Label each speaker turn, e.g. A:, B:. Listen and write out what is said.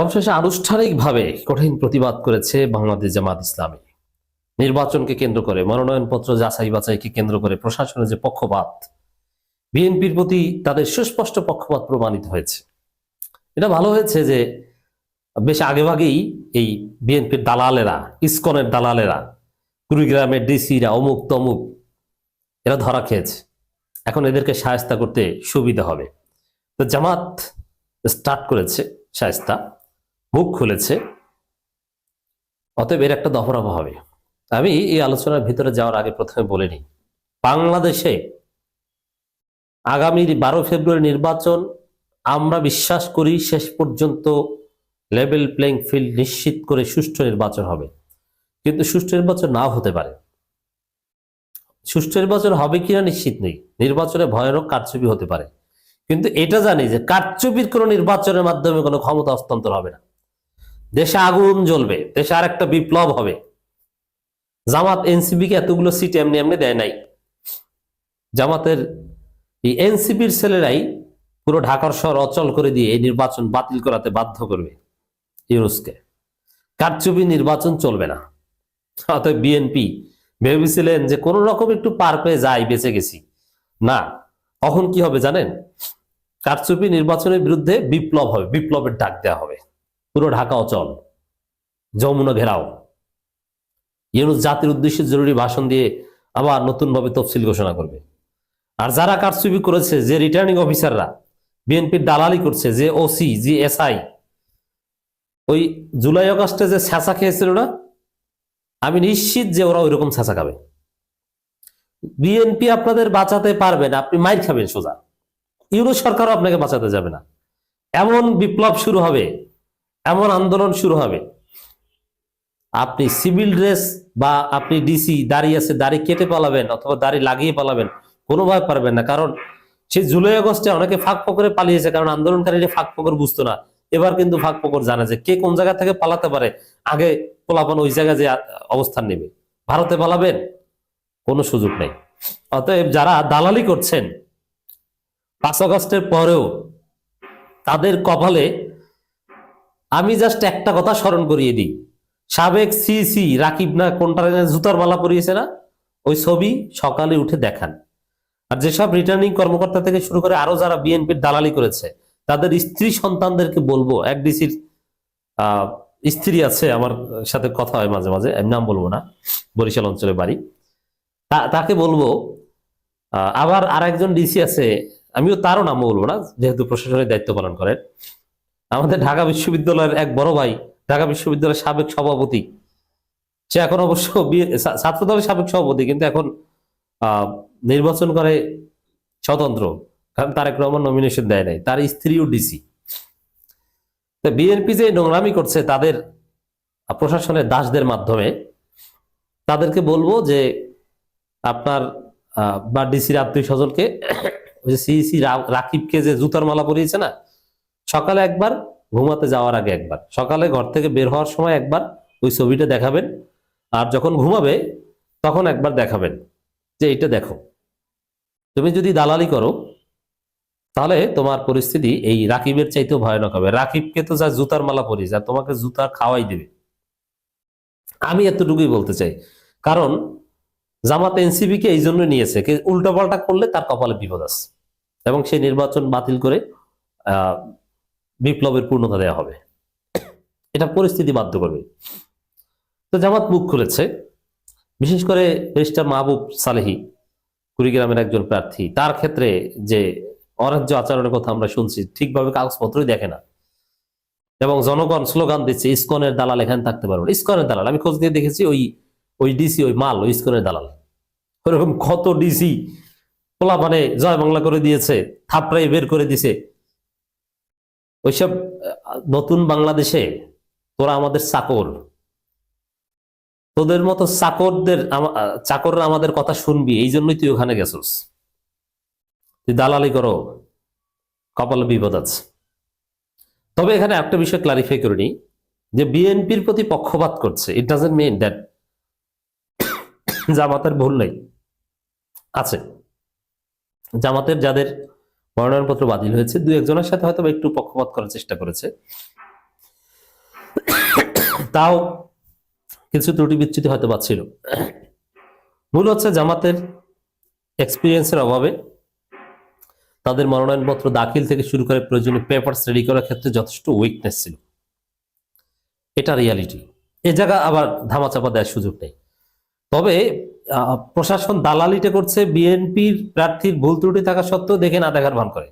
A: অবশেষে আনুষ্ঠানিকভাবে কঠিন প্রতিবাদ করেছে বাংলাদেশ জামাত ইসলামী। নির্বাচনকে কেন্দ্র করে, মনোনয়নপত্র যাচাই বাছাইকে কেন্দ্র করে প্রশাসনের যে পক্ষপাত, বিএনপির প্রতি তাদের সুস্পষ্ট পক্ষপাত প্রমাণিত হয়েছে। এটা ভালো হয়েছে যে বেশ আগেভাগেই এই বিএনপির দালালেরা, ইসকনের দালালেরা, কুড়িগ্রামের ডিসিরা, অমুক তমুক, এরা ধরা খেয়েছে। এখন এদেরকে সায়স্তা করতে সুবিধা হবে। তো জামাত স্টার্ট করেছে সায়স্তা। মুখ খুলেছে, অতএব এর একটা দফরাফা হবে আমি এই আলোচনার ভিতরে যাওয়ার আগে প্রথমে বলে নিই, বাংলাদেশে আগামী বারো ফেব্রুয়ারি নির্বাচন আমরা বিশ্বাস করি শেষ পর্যন্ত লেভেল প্লেইং ফিল্ড নিশ্চিত করে সুষ্ঠু নির্বাচন হবে। কিন্তু সুষ্ঠু নির্বাচন নাও হতে পারে। সুষ্ঠু নির্বাচন হবে কিনা নিশ্চিত নেই। নির্বাচনে ভয়ানক কারচুপি হতে পারে। কিন্তু এটা জানি যে কারচুপির কোনো নির্বাচনের মাধ্যমে কোনো ক্ষমতা হস্তান্তর হবে না। দেশে আগুন জ্বলবে, দেশে আর একটা বিপ্লব হবে। জামাত এনসিপি কে এতগুলো সিট এমনি এমনি দেয় নাই। জামাতের এই এনসিপির ছেলেরাই পুরো ঢাকার শহর অচল করে দিয়ে এই নির্বাচন বাতিল করাতে বাধ্য করবে ইউনুসকে। কারচুপি নির্বাচন চলবে না। অতএব বিএনপি ভেবেছিলেন যে কোনো রকম একটু পার পেয়ে যাই, বেঁচে গেছি। না, তখন কি হবে জানেন? কারচুপি নির্বাচনের বিরুদ্ধে বিপ্লব হবে, বিপ্লবের ডাক দেওয়া হবে। পুরো ঢাকা অচল। যমুনা ঘেরাও। ইউনুস জাতির উদ্দেশ্যে জরুরি ভাষণ দিয়ে আবার নতুনভাবে তফসিল ঘোষণা করবে। আর যারা কারচুপি করেছে, যে রিটার্নিং অফিসাররা বিএনপির দালালি করছে, যে ওসি জি এসআই ওই জুলাই আগস্টে যে ছ্যাঁচা খেয়েছিল না, আমি নিশ্চিত যে ওরা ওইরকম ছ্যাঁচা খাবে। বিএনপি আপনাদের বাঁচাতে পারবে না, আপনি মাইর খাবেন সোজা। ইউরোপ সরকারও আপনাকে বাঁচাতে যাবে না। এমন বিপ্লব শুরু হবে এমন আন্দোলন শুরু হবে। আপনি সিভিল ড্রেস বা আপনি ডিসি দাঁড়িয়ে আছে, দাড়ি কেটে পালাবেন অথবা দাড়ি লাগিয়ে পালাবেন কোনোভাবে পারবেন না। কারণ সেই জুলাই আগস্টে অনেকে ফাঁক ফকরে পালিয়েছে, কারণ আন্দোলনকারীরা ফাঁক ফকর বুঝতো না। এবার কিন্তু ফাঁক ফকর জানে যে কে কোন জায়গা থেকে পালাতে পারে। আগে পোলাপান ওই জায়গায় যে অবস্থান নেবে। ভারতে পালাবেন? কোনো সুযোগ নেই। অতএব যারা দালালি করছেন, পাঁচ আগস্টের পরেও তাদের কপালে আমি জাস্ট একটা কথা স্মরণ করিয়ে দিই। সাবেক সি সি রাকিব না কোনটা জুতার মালা পরিয়েছে না? ওই ছবি সকালে উঠে দেখান। আর যেসব রিটার্নিং কর্মকর্তা থেকে শুরু করে আরও যারা বিএনপির দালালি করেছে, তাদের স্ত্রী সন্তানদেরকে বলব, এক ডিসির স্ত্রী আছে আমার সাথে কথা হয় মাঝে মাঝে, আমি নাম বলব না, বরিশাল অঞ্চলে বাড়ি। তাকে বলব আবার আরেকজন ডিসি আছে, আমিও তারও নাম বলব না, যেহেতু প্রশাসনের দায়িত্ব পালন করেন। আমাদের ঢাকা বিশ্ববিদ্যালয়ের এক বড় ভাই, ঢাকা বিশ্ববিদ্যালয়ের সাবেক সভাপতি। সে এখন অবশ্য বি- ছা- ছাত্র দলের সাবেক সভাপতি, কিন্তু এখন নির্বাচন করে স্বতন্ত্র। কারণ তারেক রহমান নমিনেশন দেয় নাই, তার স্ত্রীও ডিসি বিএনপি যে নোংরামি করছে তাদের প্রশাসনের দাসদের মাধ্যমে, তাদেরকে বলব যে আপনার বা ডিসির আত্মীয় স্বজনকে সিইসি রাকিবকে যে জুতার মালা পরিয়েছে না সকালে একবার, ঘুমাতে যাওয়ার আগে একবার। সকালে ঘর থেকে বের হওয়ার সময় একবার ওই ছবিটা দেখাবেন। আর যখন ঘুমাবে, তখন একবার দেখাবেন যে এটা দেখো। তুমি যদি দালালি করো, তাহলে তোমার পরিস্থিতি এই রাকিবের চাইতেও ভয়ানক হবে। রাকিবকে তো যা জুতার মালা পরিয়েছে, আর তোমাকে জুতা খাওয়াই দেবে। আমি এতটুকুই বলতে চাই। কারণ জামাত এনসিবি কে এই জন্য নিয়েছে উল্টা পাল্টা করলে তার কপালে বিপদ আছে। এবং সেই নির্বাচন বাতিল করে বিপ্লবের পূর্ণতা দেওয়া হবে। এটা পরিস্থিতি বাধ্য করবে। তো জামাত মুখ খুলেছে। বিশেষ করে ব্যারিস্টার মাহবুব সালেহি, কুড়িগ্রামের একজন প্রার্থী, তার ক্ষেত্রে যে অরাজ্য আচরণের কথা আমরা শুনছি, ঠিকভাবে কাগজপত্রই দেখে না। এবং জনগণ স্লোগান দিচ্ছে, ইসকনের দালাল এখানে থাকতে পারবে। ইসকনের দালাল, আমি খোঁজ দিয়ে দেখেছি ওই ওই ডিসি ওই মাল, ওই ইসকনের দালাল। ওরকম কত ডিসি পোলা মানে জয় বাংলা করে দিয়েছে, থাপড়াই বের করে দিছে। ওইসব নতুন বাংলাদেশে তোরা আমাদের চাকর। তোদের মতো চাকরদের চাকররা আমাদের কথা শুনবি, এই জন্যই তুই ওখানে গেছস। তুই দালালি করো, কপালে বিপদ আছে। তবে এখানে একটা বিষয় ক্লারিফাই করে নিই, যে বিএনপির প্রতি পক্ষপাত করছে ইট ডাজেন্ট মিন দ্যাট জামাতের ভুল নেই। আছে। জামাতের যাদের মনোনয়নপত্র বাতিল হয়েছে। দু একজনের সাথে হয়তো একটু পক্ষপাত করার চেষ্টা করেছে। তাও কিছু ত্রুটি বিচ্যুতি হয়তো বা ছিল। মূল হচ্ছে জামাতের এক্সপিরিয়েন্সের অভাবে। তাদের মনোনয়নপত্র দাখিল থেকে শুরু করে প্রয়োজনীয় পেপার রেডি করার ক্ষেত্রে যথেষ্ট উইকনেস ছিল। এটা রিয়ালিটি এ জায়গা আবার ধামাচাপা দেওয়ার সুযোগ নেই। তবে প্রশাসন দালালিটা করছে বিএনপির প্রার্থীর ভুল ত্রুটি থাকা সত্ত্বেও দেখে না দেখার ভান করে।